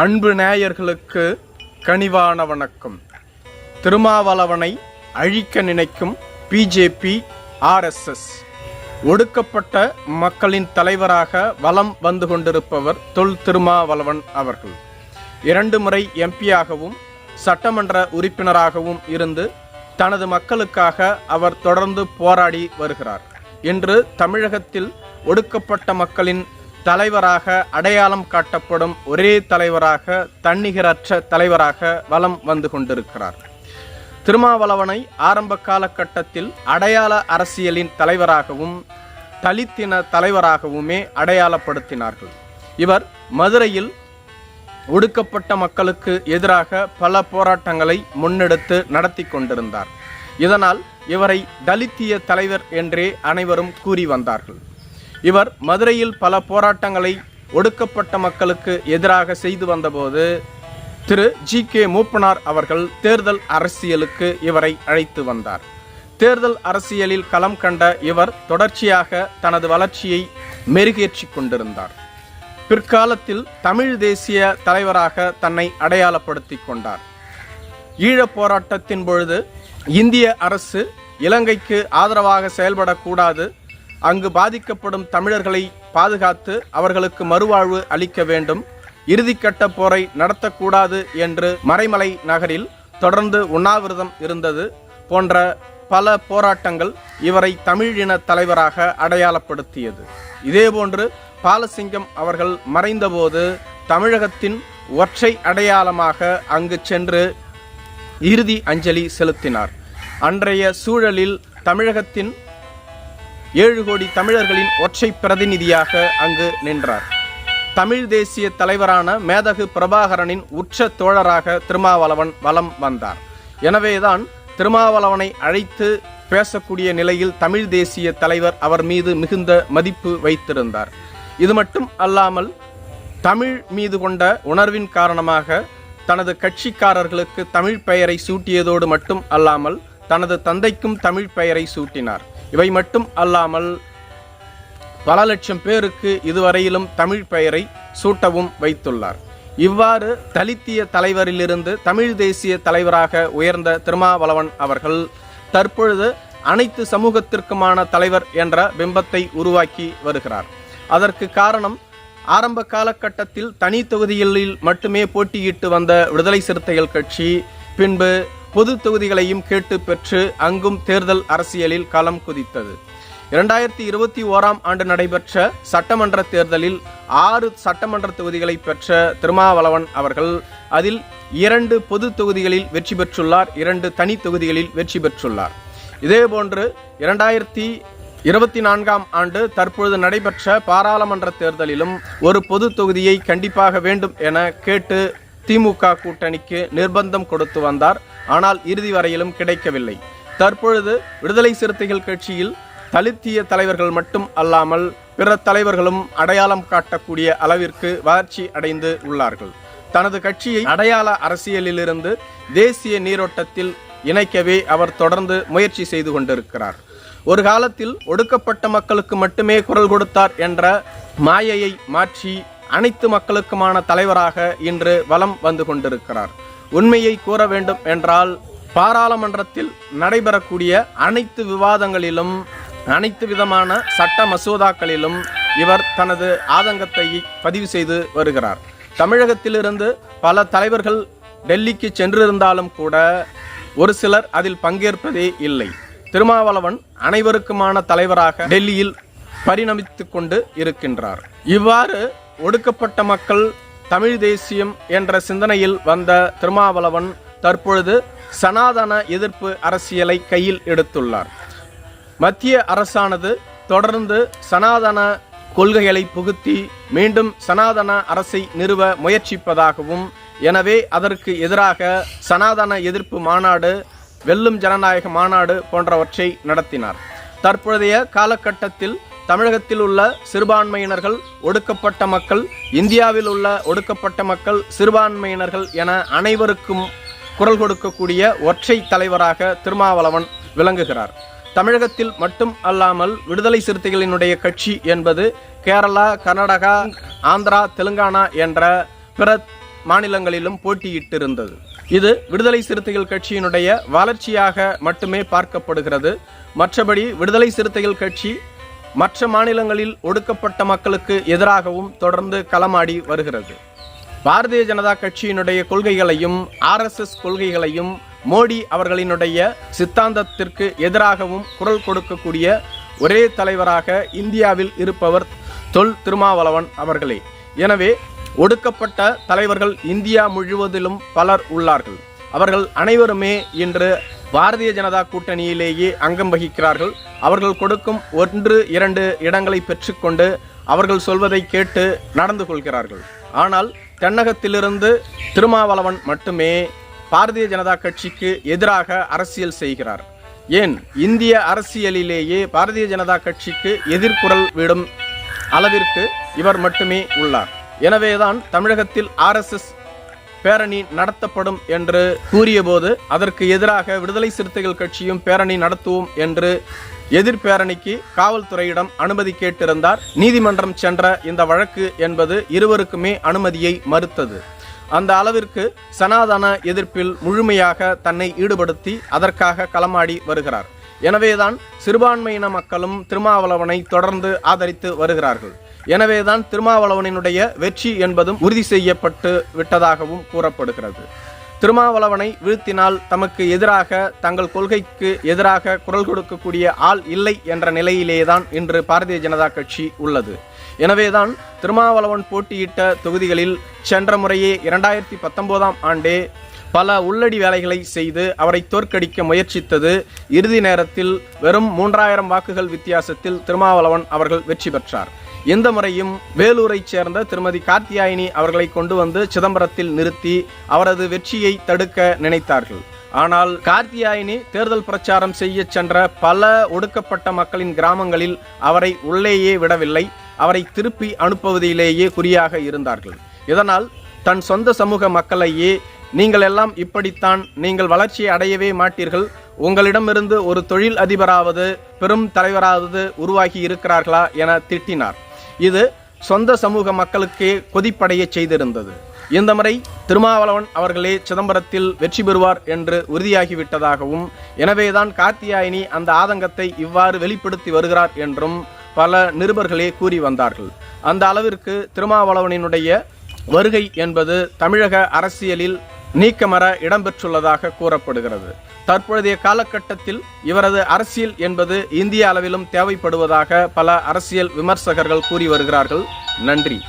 அன்பு நேயர்களுக்கு கனிவான வணக்கம். திருமாவளவனை அழிக்க நினைக்கும் பிஜேபி ஆர்எஸ்எஸ் ஒடுக்கப்பட்ட மக்களின் தலைவராக வலம் வந்து கொண்டிருப்பவர் தொல் திருமாவளவன் அவர்கள். இரண்டு முறை எம்பியாகவும் சட்டமன்ற உறுப்பினராகவும் இருந்து தனது மக்களுக்காக அவர் தொடர்ந்து போராடி வருகிறார். இன்று தமிழகத்தில் ஒடுக்கப்பட்ட மக்களின் தலைவராக அடையாளம் காட்டப்படும் ஒரே தலைவராக தன்னிகரற்ற தலைவராக வலம் வந்து கொண்டிருக்கிறார். திருமாவளவனை ஆரம்ப காலகட்டத்தில் அடையாள அரசியலின் தலைவராகவும் தலித்தின தலைவராகவுமே அடையாளப்படுத்தினார்கள். இவர் மதுரையில் ஒடுக்கப்பட்ட மக்களுக்கு எதிராக பல போராட்டங்களை முன்னெடுத்து நடத்தி கொண்டிருந்தார். இதனால் இவரை தலித்திய தலைவர் என்றே அனைவரும் கூறி வந்தார்கள். இவர் மதுரையில் பல போராட்டங்களை ஒடுக்கப்பட்ட மக்களுக்கு எதிராக செய்து வந்தபோது திரு. ஜி. கே. மூப்பனார் அவர்கள் தேர்தல் அரசியலுக்கு இவரை அழைத்து வந்தார். தேர்தல் அரசியலில் களம் கண்ட இவர் தொடர்ச்சியாக தனது வளர்ச்சியை மெருகேற்றி கொண்டிருந்தார். பிற்காலத்தில் தமிழ் தேசிய தலைவராக தன்னை அடையாளப்படுத்தி கொண்டார். ஈழப் போராட்டத்தின் பொழுது இந்திய அரசு இலங்கைக்கு ஆதரவாக செயல்படக்கூடாது அங்கு பாதிக்கப்படும் தமிழர்களை பாதுகாத்து அவர்களுக்கு மறுவாழ்வு அளிக்க வேண்டும். இறுதிக்கட்ட போரை நடத்தக்கூடாது என்று மறைமலை நகரில் தொடர்ந்து உண்ணாவிரதம் இருந்தது போன்ற பல போராட்டங்கள் இவரை தமிழின தலைவராக அடையாளப்படுத்தியது. இதேபோன்று பாலசிங்கம் அவர்கள் மறைந்தபோது தமிழகத்தின் ஒற்றை அடையாளமாக அங்கு சென்று இறுதி அஞ்சலி செலுத்தினார். அன்றைய சூழலில் தமிழகத்தின் ஏழு கோடி தமிழர்களின் ஒற்றை பிரதிநிதியாக அங்கு நின்றார். தமிழ் தேசிய தலைவரான மேதகு பிரபாகரனின் உற்ற தோழராக திருமாவளவன் வலம் வந்தார். எனவேதான் திருமாவளவனை அழைத்து பேசக்கூடிய நிலையில் தமிழ் தேசிய தலைவர் அவர் மீது மிகுந்த மதிப்பு வைத்திருந்தார். இது மட்டும் அல்லாமல் தமிழ் மீது கொண்ட உணர்வின் காரணமாக தனது கட்சிக்காரர்களுக்கு தமிழ் பெயரை சூட்டியதோடு மட்டும் அல்லாமல் தனது தந்தைக்கும் தமிழ் பெயரை சூட்டினார். இவை மட்டும் அல்லாமல் பல லட்சம் பேருக்கு இதுவரையிலும் தமிழ் பெயரை சூட்டவும் வைத்துள்ளார். இவ்வாறு தலித்திய தலைவரிலிருந்து தமிழ் தேசிய தலைவராக உயர்ந்த திருமாவளவன் அவர்கள் தற்பொழுது அனைத்து சமூகத்திற்குமான தலைவர் என்ற பிம்பத்தை உருவாக்கி வருகிறார். அதற்கு காரணம் ஆரம்ப காலகட்டத்தில் தனி தொகுதிகளில் மட்டுமே போட்டியிட்டு வந்த விடுதலை சிறுத்தைகள் கட்சி பின்பு பொது தொகுதிகளையும் கேட்டு பெற்று அங்கும் தேர்தல் அரசியலில் களம் குதித்தது. இரண்டாயிரத்தி இருபத்தி ஓராம் ஆண்டு நடைபெற்ற சட்டமன்ற தேர்தலில் ஆறு சட்டமன்ற தொகுதிகளை பெற்ற திருமாவளவன் அவர்கள் அதில் இரண்டு பொது தொகுதிகளில் வெற்றி பெற்றுள்ளார் இரண்டு தனி தொகுதிகளில் வெற்றி பெற்றுள்ளார். இதேபோன்று இரண்டாயிரத்தி இருபத்தி நான்காம் ஆண்டு தற்பொழுது நடைபெற்ற பாராளுமன்ற தேர்தலிலும் ஒரு பொது தொகுதியை கண்டிப்பாக வேண்டும் என கேட்டு திமுக கூட்டணிக்கு நிர்பந்தம் கொடுத்து வந்தார். ஆனால் இறுதி வரையிலும் கிடைக்கவில்லை. தற்பொழுது விடுதலை சிறுத்தைகள் கட்சியில் தலித்திய தலைவர்கள் மட்டும் அல்லாமல் பிற தலைவர்களும் அடையாளம் காட்டக்கூடிய அளவிற்கு வளர்ச்சி அடைந்து உள்ளார்கள். தனது கட்சியை அடையாள அரசியலிலிருந்து தேசிய நீரோட்டத்தில் இணைக்கவே அவர் தொடர்ந்து முயற்சி செய்து கொண்டிருக்கிறார். ஒரு காலத்தில் ஒடுக்கப்பட்ட மக்களுக்கு மட்டுமே குரல் கொடுத்தார் என்ற மாயையை மாற்றி அனைத்து மக்களுக்குமான தலைவராக இன்று வலம் வந்து கொண்டிருக்கிறார். உண்மையை கூற வேண்டும் என்றால் பாராளுமன்றத்தில் நடைபெறக்கூடிய அனைத்து விவாதங்களிலும் அனைத்து விதமான சட்ட மசோதாக்களிலும் இவர் தனது ஆதங்கத்தை பதிவு செய்து வருகிறார். தமிழகத்திலிருந்து பல தலைவர்கள் டெல்லிக்கு சென்றிருந்தாலும் கூட ஒரு சிலர் அதில் பங்கேற்பதே இல்லை. திருமாவளவன் அனைவருக்குமான தலைவராக டெல்லியில் பரிணமித்து கொண்டு இருக்கின்றார். இவ்வாறு ஒடுக்கப்பட்ட மக்கள் தமிழ் தேசியம் என்ற சிந்தனையில் வந்த திருமாவளவன் தற்பொழுது சனாதன எதிர்ப்பு அரசியலை கையில் எடுத்துள்ளார். மத்திய அரசானது தொடர்ந்து சனாதன கொள்கைகளை புகுத்தி மீண்டும் சனாதன அரசை நிறுவ முயற்சிப்பதாகவும் எனவே அதற்கு எதிராக சனாதன எதிர்ப்பு மாநாடு வெல்லும் ஜனநாயக மாநாடு போன்றவற்றை நடத்தினார். தற்பொழுதைய காலகட்டத்தில் தமிழகத்தில் உள்ள சிறுபான்மையினர்கள் ஒடுக்கப்பட்ட மக்கள் இந்தியாவில் உள்ள ஒடுக்கப்பட்ட மக்கள் சிறுபான்மையினர்கள் என அனைவருக்கும் குரல் கொடுக்கக்கூடிய ஒற்றை தலைவராக திருமாவளவன் விளங்குகிறார். தமிழகத்தில் மட்டும் அல்லாமல் விடுதலை சிறுத்தைகளினுடைய கட்சி என்பது கேரளா கர்நாடகா ஆந்திரா தெலுங்கானா என்ற பிற மாநிலங்களிலும் போட்டியிட்டிருந்தது. இது விடுதலை சிறுத்தைகள் கட்சியினுடைய வளர்ச்சியாக மட்டுமே பார்க்கப்படுகிறது. மற்றபடி விடுதலை சிறுத்தைகள் கட்சி மற்ற மாநிலங்களில் ஒடுக்கப்பட்ட மக்களுக்கு எதிராகவும் தொடர்ந்து களமாடி வருகிறது. பாரதிய ஜனதா கட்சியினுடைய கொள்கைகளையும் ஆர்எஸ்எஸ் கொள்கைகளையும் மோடி அவர்களினுடைய சித்தாந்தத்திற்கு எதிராகவும் குரல் கொடுக்கக்கூடிய ஒரே தலைவராக இந்தியாவில் இருப்பவர் தொல் திருமாவளவன் அவர்களே. எனவே ஒடுக்கப்பட்ட தலைவர்கள் இந்தியா முழுவதிலும் பலர் உள்ளார்கள். அவர்கள் அனைவருமே இன்று பாரதிய ஜனதா கூட்டணியிலேயே அங்கம் வகிக்கிறார்கள். அவர்கள் கொடுக்கும் ஒன்று இரண்டு இடங்களை பெற்றுக்கொண்டு அவர்கள் சொல்வதை கேட்டு நடந்து கொள்கிறார்கள். ஆனால் தென்னகத்திலிருந்து திருமாவளவன் மட்டுமே பாரதிய ஜனதா கட்சிக்கு எதிராக அரசியல் செய்கிறார். ஏன்? இந்திய அரசியலிலேயே பாரதிய ஜனதா கட்சிக்கு எதிர்குரல் விடும் அளவிற்கு இவர் மட்டுமே உள்ளார். எனவேதான் தமிழகத்தில் ஆர்எஸ்எஸ் பேரணி நடத்தப்படும் என்று கூறியபோது அதற்கு எதிராக விடுதலை சிறுத்தைகள் கட்சியும் பேரணி நடத்துவோம் என்று எதிர்பேரணிக்கு காவல்துறையிடம் அனுமதி கேட்டிருந்தார். நீதிமன்றம் சென்ற இந்த வழக்கு என்பது இருவருக்குமே அனுமதியை மறுத்தது. அந்த அளவிற்கு சனாதன எதிர்ப்பில் முழுமையாக தன்னை ஈடுபடுத்தி அதற்காக களமாடி வருகிறார். எனவேதான் சிறுபான்மையின மக்களும் திருமாவளவனை தொடர்ந்து ஆதரித்து வருகிறார்கள். எனவேதான் திருமாவளவனினுடைய வெற்றி என்பதும் உறுதி செய்யப்பட்டு விட்டதாகவும் கூறப்படுகிறது. திருமாவளவனை வீழ்த்தினால் தமக்கு எதிராக தங்கள் கொள்கைக்கு எதிராக குரல் கொடுக்கக்கூடிய ஆள் இல்லை என்ற நிலையிலேதான் இன்று பாரதிய ஜனதா கட்சி உள்ளது. எனவேதான் திருமாவளவன் போட்டியிட்ட தொகுதிகளில் சென்ற முறையே இரண்டாயிரத்தி பத்தொன்பதாம் ஆண்டே பல உள்ளடி வேலைகளை செய்து அவரை தோற்கடிக்க முயற்சித்தது. இறுதி நேரத்தில் வெறும் மூன்றாயிரம் வாக்குகள் வித்தியாசத்தில் திருமாவளவன் அவர்கள் வெற்றி பெற்றார். இந்த முறையும் வேலூரைச் சேர்ந்த திருமதி கார்த்தியாயினி அவர்களை கொண்டு வந்து சிதம்பரத்தில் நிறுத்தி அவரது வெற்றியை தடுக்க நினைத்தார்கள். ஆனால் கார்த்தியாயினி தேர்தல் பிரச்சாரம் செய்ய சென்ற பல ஒடுக்கப்பட்ட மக்களின் கிராமங்களில் அவரை உள்ளேயே விடவில்லை. அவரை திருப்பி அனுப்புவதிலேயே குறியாக இருந்தார்கள். இதனால் தன் சொந்த சமூக மக்களையே நீங்கள் எல்லாம் இப்படித்தான் நீங்கள் வளர்ச்சியை அடையவே மாட்டீர்கள். உங்களிடமிருந்து ஒரு தொழில் அதிபராவது பெரும் தலைவராவது உருவாகி இருக்கிறார்களா என திட்டினார். இது சொந்த சமூக மக்களுக்கே கொதிப்படைய செய்திருந்தது. இந்த முறை திருமாவளவன் அவர்களே சிதம்பரத்தில் வெற்றி பெறுவார் என்று உறுதியாகிவிட்டதாகவும் எனவேதான் கார்த்தியாயினி அந்த ஆதங்கத்தை இவ்வாறு வெளிப்படுத்தி வருகிறார் என்றும் பல நிருபர்களே கூறி வந்தார்கள். அந்த அளவிற்கு திருமாவளவனினுடைய வருகை என்பது தமிழக அரசியலில் நீக்கமர இடம்பெற்றுள்ளதாக கூறப்படுகிறது. தற்பொழுதைய காலகட்டத்தில் இவரது அரசியல் என்பது இந்திய அளவிலும் தேவைப்படுவதாக பல அரசியல் விமர்சகர்கள் கூறி வருகிறார்கள். நன்றி.